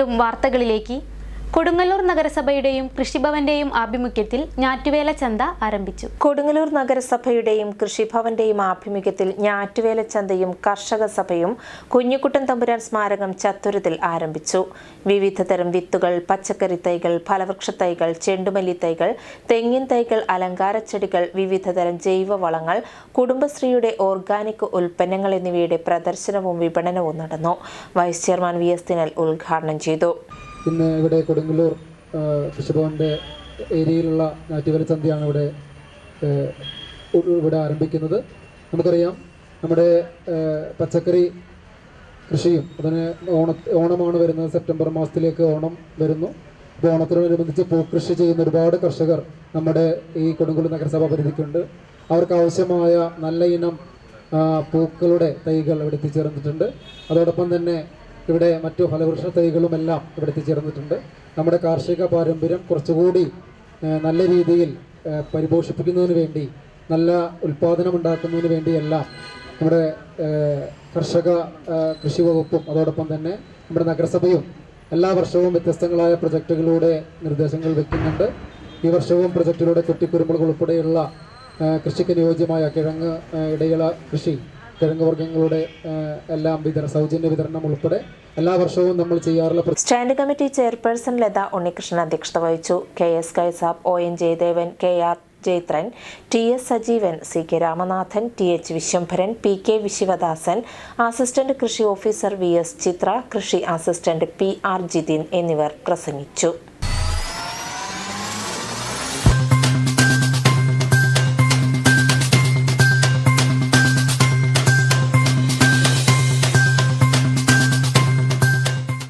വീണ്ടും വാർത്തകളിലേക്ക് കൊടുങ്ങല്ലൂർ നഗരസഭയുടെയും കൃഷിഭവന്റെയും ആഭിമുഖ്യത്തിൽ ഞാറ്റുവേല ചന്ത ആരംഭിച്ചു. കൊടുങ്ങല്ലൂർ നഗരസഭയുടെയും കൃഷിഭവന്റെയും ആഭിമുഖ്യത്തിൽ ഞാറ്റുവേല ചന്തയും കർഷക സഭയും കുഞ്ഞിക്കുട്ടൻ തമ്പുരാൻ സ്മാരകം ചത്തുരത്തിൽ ആരംഭിച്ചു. വിവിധ തരം വിത്തുകൾ പച്ചക്കറി തൈകൾ ഫലവൃക്ഷ തൈകൾ ചെണ്ടുമല്ലി തൈകൾ തെങ്ങിൻ തൈകൾ അലങ്കാര ചെടികൾ വിവിധ തരം ജൈവ വളങ്ങൾ കുടുംബശ്രീയുടെ ഓർഗാനിക് ഉൽപ്പന്നങ്ങൾ എന്നിവയുടെ പ്രദർശനവും വിപണനവും നടന്നു. Vice chairman V S Dinal ഉദ്ഘാടനം ചെയ്തു. ഇന്ന് ഇവിടെ കൊടുങ്ങല്ലൂർ കൃഷിഭവന്റെ ഏരിയയിലുള്ള ഞാറ്റുവേല ചന്തയാണ് ഇവിടെ ഇവിടെ ആരംഭിക്കുന്നത്. നമുക്കറിയാം നമ്മുടെ പച്ചക്കറി കൃഷിയും അതിന് ഓണ ഓണമാണ് വരുന്നത്. സെപ്റ്റംബർ മാസത്തിലേക്ക് ഓണം വരുന്നു. അപ്പോൾ ഓണത്തിനോടനുബന്ധിച്ച് പൂക്കൃഷി ചെയ്യുന്ന ഒരുപാട് കർഷകർ നമ്മുടെ ഈ കൊടുങ്ങല്ലൂർ നഗരസഭ പരിധിക്കുണ്ട്. അവർക്ക് ആവശ്യമായ നല്ല ഇനം പൂക്കളുടെ തൈകൾ ഇവിടെ എത്തിച്ചേർന്നിട്ടുണ്ട്. അതോടൊപ്പം തന്നെ ഇവിടെ മറ്റു ഫലവൃക്ഷ തൈകളും എല്ലാം ഇവിടെ എത്തിച്ചേർന്നിട്ടുണ്ട്. നമ്മുടെ കാർഷിക പാരമ്പര്യം കുറച്ചുകൂടി നല്ല രീതിയിൽ പരിപോഷിപ്പിക്കുന്നതിന് വേണ്ടി നല്ല ഉൽപ്പാദനം ഉണ്ടാക്കുന്നതിന് വേണ്ടിയെല്ലാം നമ്മുടെ കർഷക കൃഷി വകുപ്പും അതോടൊപ്പം തന്നെ നമ്മുടെ നഗരസഭയും എല്ലാ വർഷവും വ്യത്യസ്തങ്ങളായ പ്രൊജക്റ്റുകളിലൂടെ നിർദ്ദേശങ്ങൾ വെക്കുന്നുണ്ട്. ഈ വർഷവും പ്രൊജക്റ്റിലൂടെ കുറ്റിക്കുരുമുളക് ഉൾപ്പെടെയുള്ള കൃഷിക്ക് അനുയോജ്യമായ കിഴങ്ങ് ഇടയിള കൃഷി കിഴങ്ങ് എല്ലാം വിതരണ സൗജന്യ വിതരണം ഉൾപ്പെടെ എല്ലാ വർഷവും നമ്മൾ ചെയ്യാറുള്ള stand committee chairperson Latha Unnikrishnan അധ്യക്ഷത വഹിച്ചു. K S Kaisab O N Jayadevan K R Jayathran T S Sajeevan C K Ramanathan T H Vishwambharan P K Vishivadasan assistant കൃഷി ഓഫീസർ വി എസ് ചിത്ര കൃഷി അസിസ്റ്റന്റ് പി ആർ ജിതിൻ എന്നിവർ പ്രസംഗിച്ചു.